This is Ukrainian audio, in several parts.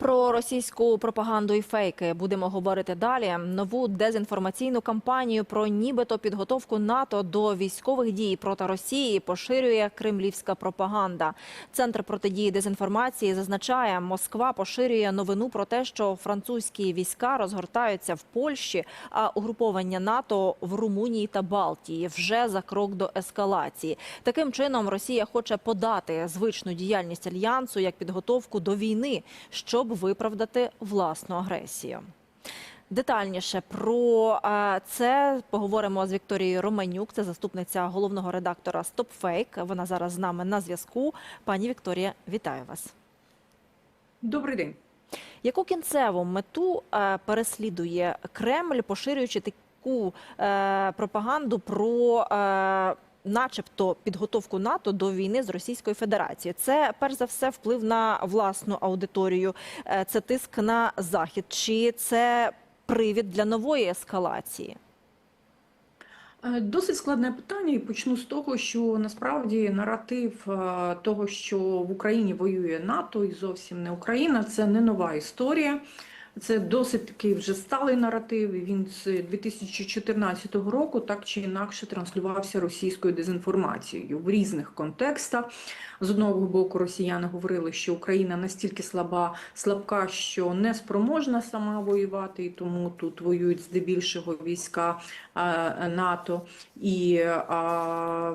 Про російську пропаганду і фейки будемо говорити далі. Нову дезінформаційну кампанію про нібито підготовку НАТО до військових дій проти Росії поширює кремлівська пропаганда. Центр протидії дезінформації зазначає, Москва поширює новину про те, що французькі війська розгортаються в Польщі, а угруповання НАТО в Румунії та Балтії вже за крок до ескалації. Таким чином Росія хоче подати звичну діяльність альянсу як підготовку до війни, щоб виправдати власну агресію. Детальніше про це поговоримо з Вікторією Романюк, це заступниця головного редактора StopFake. Вона зараз з нами на зв'язку. Пані Вікторія, вітаю вас. Добрий день. Яку кінцеву мету переслідує Кремль, поширюючи таку е, пропаганду про, е, начебто, підготовку НАТО до війни з Російською Федерацією? Це перш за все вплив на власну аудиторію, е, це тиск на захід, чи це привід для нової ескалації? Е, Досить складне питання, і почну з того, що насправді наратив е, того, що в Україні воює НАТО і зовсім не Україна, це не нова історія. Це досить такий вже сталий наратив. Він з 2014 року так чи інакше транслювався російською дезінформацією в різних контекстах. З одного боку, росіяни говорили, що Україна настільки слаба, слабка, що не спроможна сама воювати, і тому тут воюють здебільшого війська е, НАТО і е,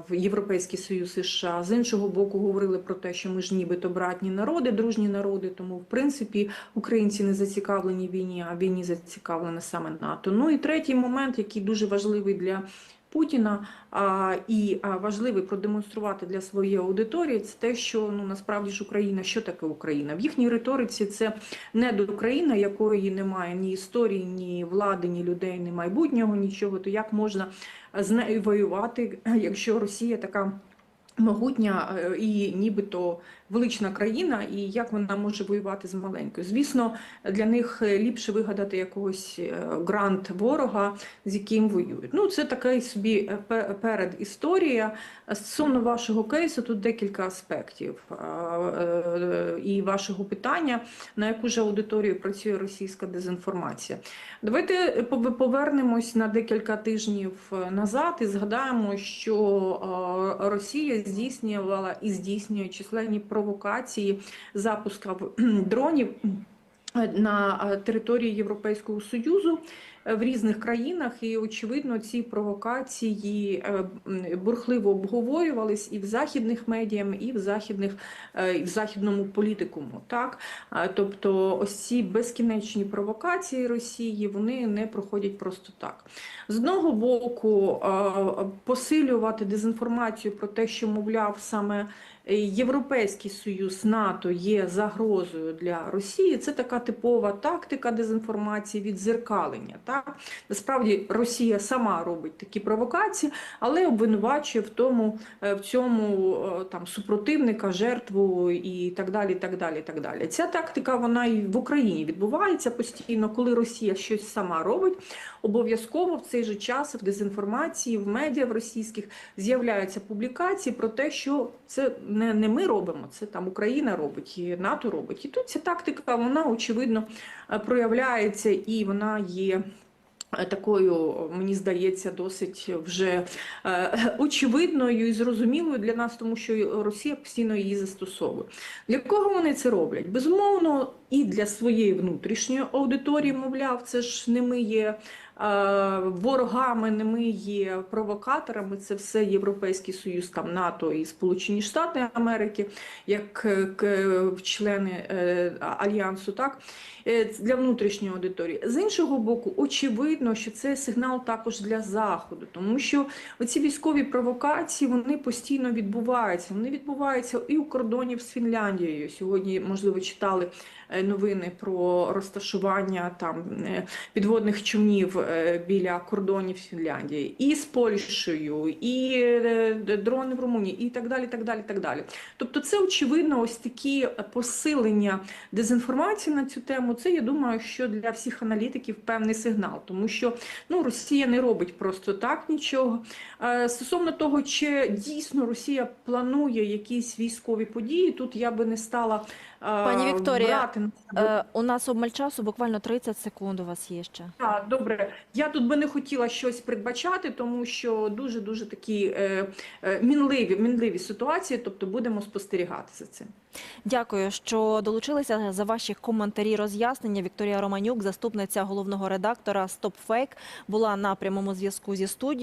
в Європейський Союз США. З іншого боку, говорили про те, що ми ж нібито братні народи, дружні народи. Тому, в принципі, українці не зацікавлені в війні, а війні зацікавлене саме НАТО. Ну і третій момент, який дуже важливий для. Путіна а, і а, важливий продемонструвати для своєї аудиторії це те, що ну насправді ж Україна, що таке Україна в їхній риториці. Це не до Україна, якої немає ні історії, ні влади, ні людей, ні майбутнього, нічого. То як можна з нею воювати, якщо Росія така могутня е, і нібито велична країна, і як вона може воювати з маленькою? Звісно, для них ліпше вигадати якогось е, грант ворога, з яким воюють. Ну, це така собі е, перед історія. Стосовно вашого кейсу, тут декілька аспектів е, і вашого питання, на яку ж аудиторію працює російська дезінформація. Давайте пов- повернемось на декілька тижнів назад і згадаємо, що Росія здійснювала і здійснює численні провокації запусків дронів на території Європейського Союзу е, в різних країнах, і очевидно, ці провокації е, бурхливо обговорювались і в західних медіям, і в західних е, і в західному політикуму. Так, тобто, ось ці безкінечні провокації Росії вони не проходять просто так. З одного боку, посилювати дезінформацію про те, що мовляв саме Європейський союз НАТО є загрозою для Росії. Це така типова тактика дезінформації відзеркалення. Так насправді Росія сама робить такі провокації, але обвинувачує в тому е, в цьому е, там супротивника, жертву і так далі. Так далі, так далі. Ця тактика вона і в Україні відбувається постійно, коли Росія щось сама робить. Обов'язково в цей же час в дезінформації, в медіа в російських з'являються публікації про те, що це не, не ми робимо, це там Україна робить, і НАТО робить. І тут ця тактика, вона очевидно е, проявляється і вона є. е, Такою, мені здається, досить вже е, очевидною і зрозумілою для нас, тому що Росія постійно її застосовує. Для кого вони це роблять? Безумовно, і для своєї внутрішньої аудиторії, мовляв, це ж не ми є е, ворогами, не ми є провокаторами. Це все Європейський Союз, там НАТО і Сполучені Штати Америки, як е, к- члени е, альянсу, так Е, для внутрішньої аудиторії. З іншого боку, очевидно, що це сигнал також для заходу, тому що оці військові провокації вони постійно відбуваються. Вони відбуваються і у кордонів з Фінляндією. Сьогодні, можливо, читали е, новини про розташування там е, підводних човнів е, біля кордонів Фінляндії, і з Польщею, і е, дрони в Румунії, і так далі. так далі, так далі. Тобто, це очевидно, ось такі посилення дезінформації на цю тему. Це я думаю, що для всіх аналітиків певний сигнал, тому що ну Росія не робить просто так нічого. Е, Стосовно того, чи дійсно Росія планує якісь військові події, тут я би не стала Пані Вікторія, брати Е, у нас обмаль часу, буквально 30 секунд у вас є ще. Так, добре. Я тут би не хотіла щось передбачати, тому що дуже дуже такі е, е, мінливі, мінливі ситуації. Тобто будемо спостерігати за цим. Дякую, що долучилися за ваші коментарі роз'яснення. Вікторія Романюк, заступниця головного редактора «Стопфейк», була на прямому зв'язку зі студією.